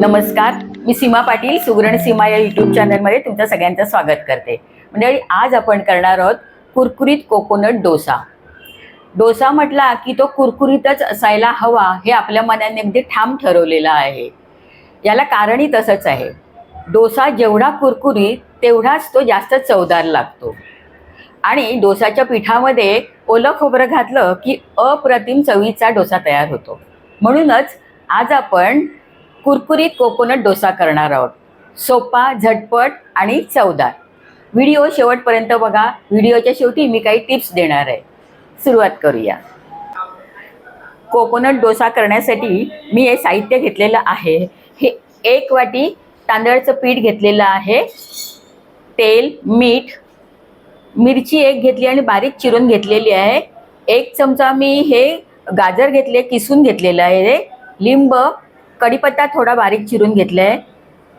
नमस्कार. मी सीमा पाटील सुगरण सीमा या युट्यूब चॅनलमध्ये तुमचं सगळ्यांचं स्वागत करते. म्हणजे आज आपण करणार आहोत कुरकुरीत कोकोनट डोसा. डोसा म्हटला की तो कुरकुरीतच असायला हवा हे आपल्या मनाने अगदी ठाम ठरवलेलं आहे. याला कारणही तसंच आहे. डोसा जेवढा कुरकुरीत तेवढाच तो जास्त चवदार लागतो. आणि डोसाच्या पिठामध्ये ओलं खोबरं घातलं की अप्रतिम चवीचा डोसा तयार होतो. म्हणूनच आज आपण कुरकुरीत कोकोनट डोसा करणार आहोत. सोपा झटपट आणि चवदार. व्हिडिओ शेवटपर्यंत बघा. व्हिडिओच्या शेवटी मी काही टिप्स देणार आहे. सुरुवात करूया. कोकोनट डोसा करण्यासाठी मी हे साहित्य घेतलेलं आहे. हे एक वाटी तांदळाचं पीठ घेतलेलं आहे. तेल मीठ मिरची एक घेतली आणि बारीक चिरून घेतलेली आहे. एक चमचा मी हे गाजर घेतले किसून घेतलेलं आहे. रे लिंब कढीपत्ता थोडा बारीक चिरून घेतला आहे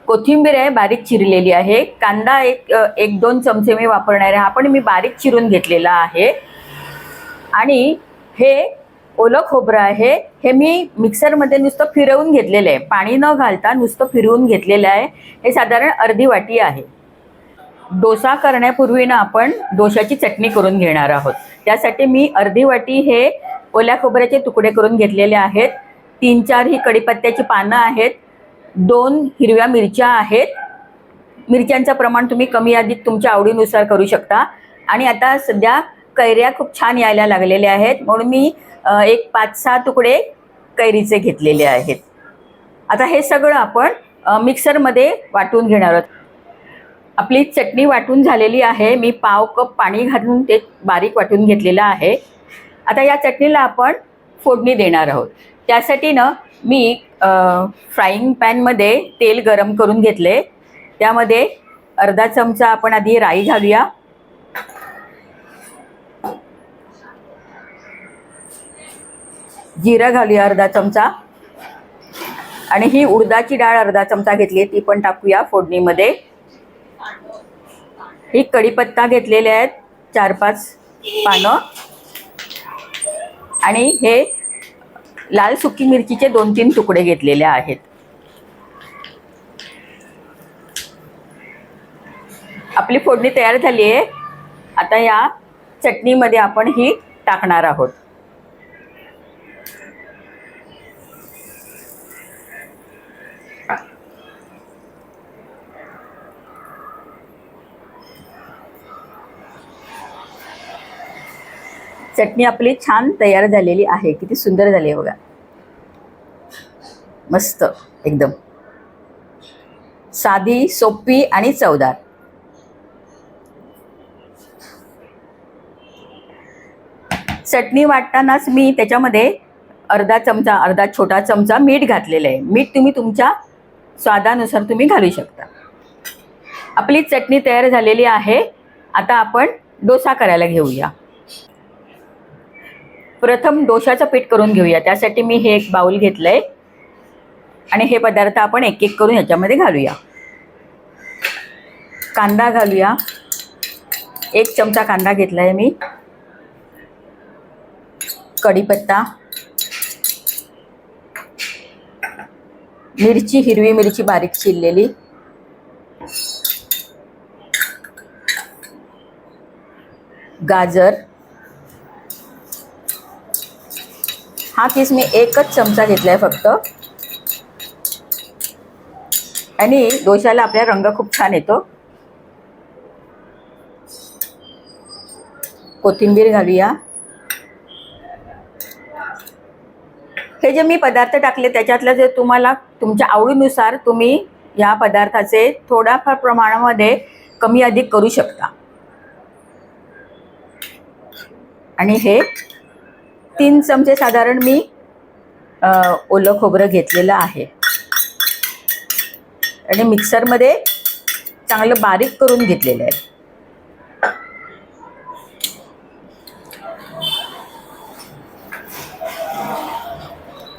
कोथिंबीर आहे बारीक चिरलेली आहे. कांदा एक एक दोन चमचे मी वापरणार आहे. हा पण मी बारीक चिरून घेतलेला आहे. आणि हे ओलं खोबरं आहे. हे मी मिक्सरमध्ये नुसतं फिरवून घेतलेलं आहे. पाणी न घालता नुसतं फिरवून घेतलेलं आहे. हे साधारण अर्धी वाटी आहे. डोसा करण्यापूर्वी ना आपण डोशाची चटणी करून घेणार आहोत. त्यासाठी मी अर्धी वाटी हे ओल्या खोबऱ्याचे तुकडे करून घेतलेले आहेत. तीन चार ही कडीपत्त्याची पानं आहेत. दोन हिरव्या मिरच्या आहेत. मिरच्यांचं प्रमाण तुम्ही कमी यादीत तुमच्या आवडीनुसार करू शकता. आणि आता सध्या कैऱ्या खूप छान यायला लागलेल्या आहेत. म्हणून मी एक पाच सहा तुकडे कैरीचे घेतलेले आहेत. आता हे सगळं आपण मिक्सरमध्ये वाटून घेणार आहोत. आपली चटणी वाटून झालेली आहे. मी पाव कप पाणी घालून ते बारीक वाटून घेतलेलं आहे. आता या चटणीला आपण फोडणी देणार आहोत. त्यासाठी ना मी फ्राईंग पॅनमध्ये तेल गरम करून घेतले. त्यामध्ये अर्धा चमचा आपण आधी राई घालूया. जिरं घालूया अर्धा चमचा. आणि ही उडदाची डाळ अर्धा चमचा घेतली ती पण टाकूया फोडणीमध्ये. ही कढीपत्ता घेतलेले आहेत चार पाच पानं. आणि हे लाल सुकी मिरचीचे दोन तीन तुकडे घेतलेले आहेत. आपली फोडणी तयार झाली आहे. आता या चटणीमध्ये आपण ही टाकणार आहोत. चटणी आपली छान तयार झालेली आहे. किती सुंदर झाली आहे बघा. मस्त एकदम. साधी सोपी आणि चवदार. चटणी वाटतानाच मी त्याच्यामध्ये अर्धा चमचा अर्धा छोटा चमचा मीठ घातलेलं आहे. मीठ तुम्ही तुमच्या स्वादानुसार तुम्ही घालू शकता. आपली चटणी तयार झालेली आहे. आता आपण डोसा करायला घेऊया. प्रथम डोशाचं पीठ करून घेऊया. त्यासाठी मी हे एक बाऊल घेतलं आहे आणि हे पदार्थ आपण एक एक करून ह्याच्यामध्ये घालूया. कांदा घालूया. एक चमचा कांदा घेतला आहे मी. कढीपत्ता. मिरची हिरवी मिरची बारीक चिरलेली. गाजर. हा केस मी एकच चमचा घेतलाय फक्त. आणि डोशाला आपल्या रंग खूप छान येतो. कोथिंबीर घालूया. हे जे मी पदार्थ टाकले त्याच्यातलं जे तुम्हाला तुमच्या आवडीनुसार तुम्ही या पदार्थाचे थोड्याफार प्रमाणामध्ये कमी अधिक करू शकता. आणि हे तीन चमचे साधारण मी ओलं खोबरं घेतलेलं आहे. आणि मिक्सरमध्ये चांगलं बारीक करून घेतलेलं आहे.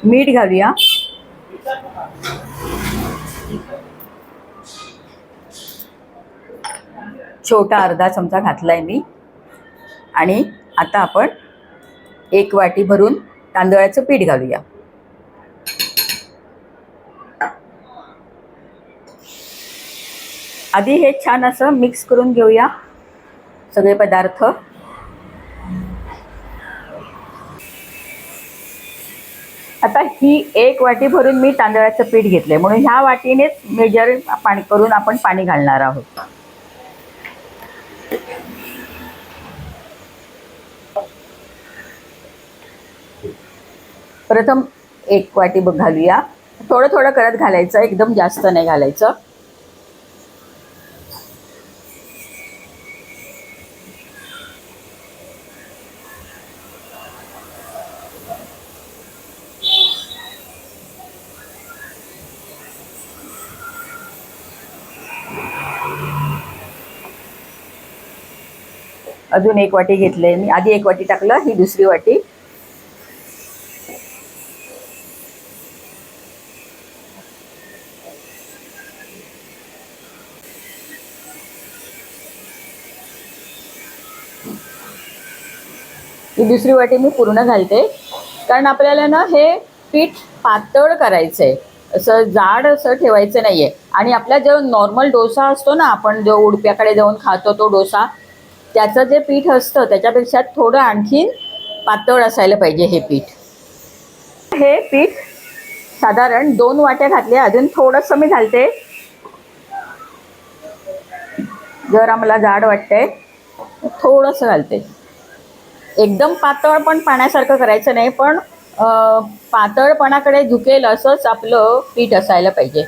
मीठ घालूया. छोटा अर्धा चमचा घातलाय मी. आणि आता आपण एक वाटी भरून तांदळाचं पीठ घालूया. आधी हे छान असं मिक्स करून घेऊया. सगळे पदार्थ. आता ही एक वाटी भरून मी तांदळाचं पीठ घेतलंय. म्हणून ह्या वाटीनेच मेजर पाणी करून आपण पाणी घालणार आहोत. प्रथम एक वाटी बघ घालूया. थोडं थोडं करत घालायचं एकदम जास्त नाही घालायचं. अजून एक वाटी घेतले मी. आधी एक वाटी टाकलं ही दुसरी वाटी. ही दुसरी वाटी मी पूर्ण घालते. कारण आपल्याला ना हे पीठ पातळ करायचं आहे असं जाड असं ठेवायचं नाही आहे आणि आपला जो नॉर्मल डोसा असतो ना आपण जो उडप्याकडे जाऊन खातो तो डोसा त्याचं जे पीठ असतं त्याच्यापेक्षा थोडं आणखीन पातळ असायला पाहिजे हे पीठ. हे पीठ साधारण दोन वाट्या घातले. अजून थोडंसं मी घालते. जर आम्हाला जाड वाटतंय. थोडंसं घालते. एकदम पातळ पण पाण्यासारखं करायचं नाही पण पातळपणाकडे झुकेल असंच आपलं पीठ असायला पाहिजे.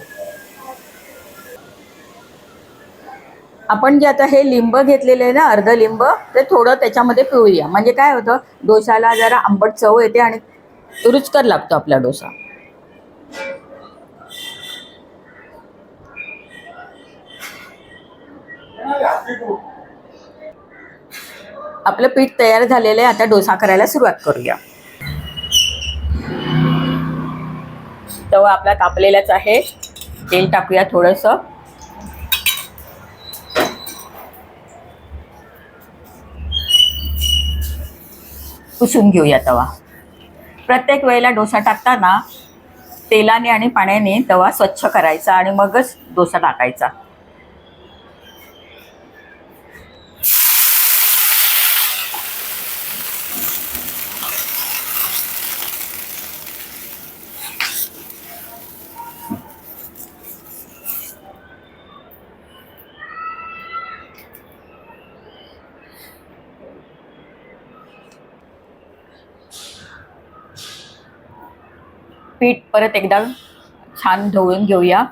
आपण जे आता हे लिंब घेतलेले आहे ना अर्ध लिंब ते थोडं त्याच्यामध्ये पिळूया. म्हणजे काय होतं डोशाला जरा आंबट चव येते आणि रुचकर लागतो आपला डोसा. आपलं पीठ तयार झालेलं आहे. आता डोसा करायला सुरुवात करूया. तवा आपला तापलेलाच आहे. तेल टाकूया थोडंसं. पुसून घेऊया तवा. प्रत्येक वेळेला डोसा टाकताना तेलाने आणि पाण्याने तवा स्वच्छ करायचा आणि मगच डोसा टाकायचा. पीठ परत एकदा छान ढवळून घेऊया.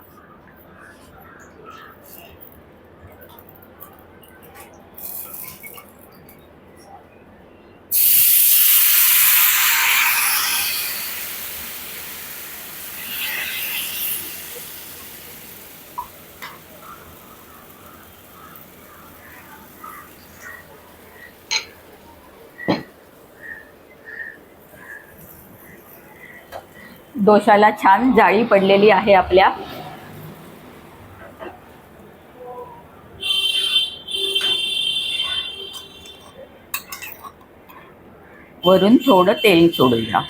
डोशाला छान जाळी पडलेली आहे आपल्या. वरून थोडं तेल सोडूया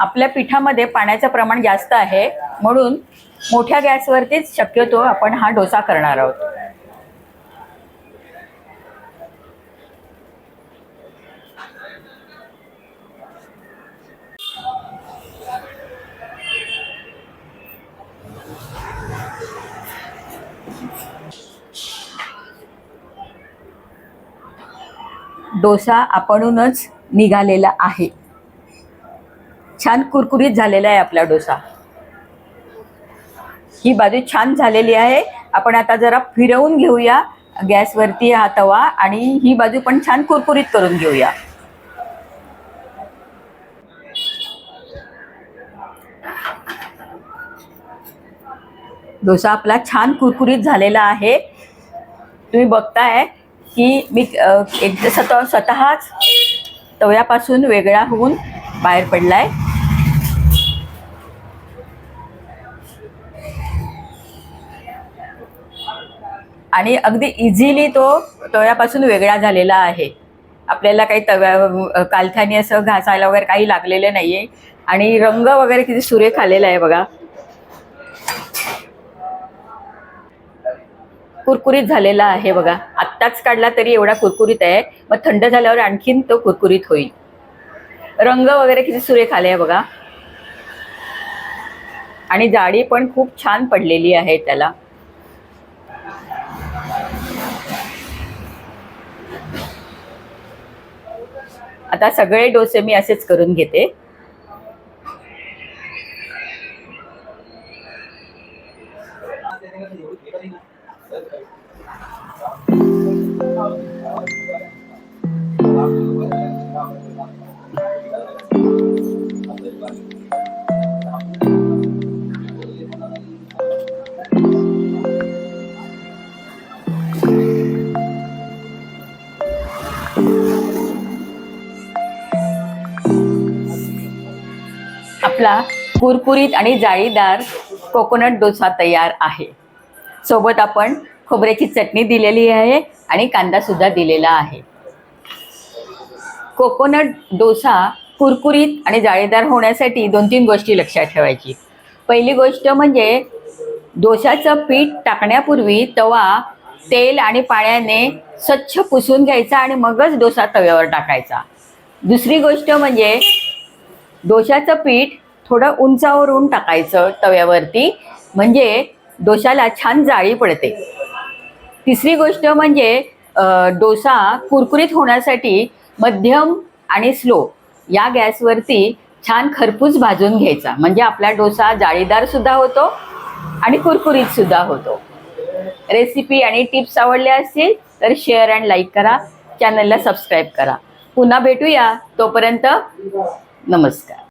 आपल्या पिठामध्ये पाण्याचं प्रमाण जास्त आहे म्हणून मोठ्या गॅसवरतीच शक्यतो आपण हा डोसा करणार आहोत. डोसा आपणूनच निघालेला आहे. छान कुरकुरीत झालेला आहे आपला डोसा. ही बाजू छान झालेली आहे. आपण आता जरा फिरवून घेऊया गॅसवरती हा तवा आणि ही बाजू पण छान कुरकुरीत करून घेऊया. डोसा आपला छान कुरकुरीत झालेला आहे. तुम्ही बघताय की मी एक स्वतः स्वतःच तव्यापासून वेगळा होऊन बाहेर पडलाय. आणि अगदी इझिली तो तव्यापासून वेगळा झालेला आहे. आपल्याला काही तव्या कालथानी असं घासायला वगैरे काही लागलेलं नाहीये. आणि रंग वगैरे किती सुरेख आलेला आहे बघा. कुरकुरीत झालेला आहे बघा. आत्ताच काढला तरी एवढा कुरकुरीत आहे. मग थंड झाल्यावर आणखीन तो कुरकुरीत होईल. रंग वगैरे किती सुरेख आले आहे बघा. आणि जाडी पण खूप छान पडलेली आहे त्याला. आता सगळे डोसे मी असेच करून घेते. आपला कुरकुरीत आणि जाळीदार कोकोनट डोसा तयार आहे. सोबत आपण खोबऱ्याची चटणी दिलेली आहे आणि कांदा सुद्धा दिलेला आहे. कोकोनट डोसा कुरकुरीत आणि जाळीदार होण्यासाठी दोन तीन गोष्टी लक्षात ठेवायची. पहिली गोष्ट म्हणजे डोशाचं पीठ टाकण्यापूर्वी तवा तेल आणि पाण्याने स्वच्छ पुसून घ्यायचा आणि मगच डोसा तव्यावर टाकायचा. दुसरी गोष्ट म्हणजे डोशाचं पीठ थोडं उंचावरून टाकायचं तव्यावरती. म्हणजे डोशाला छान जाळी पडते. तिसरी गोष्ट म्हणजे डोसा कुरकुरीत होण्यासाठी मध्यम आणि स्लो या गॅसवरती छान खरपूस भाजून घ्यायचा. म्हणजे आपला डोसा जाळीदार सुद्धा होतो आणि कुरकुरीत सुद्धा होतो. रेसिपी आणि टिप्स आवडल्या असतील तर शेअर अँड लाईक करा. चॅनलला सबस्क्राईब करा. पुन्हा भेटूया. तोपर्यंत नमस्कार.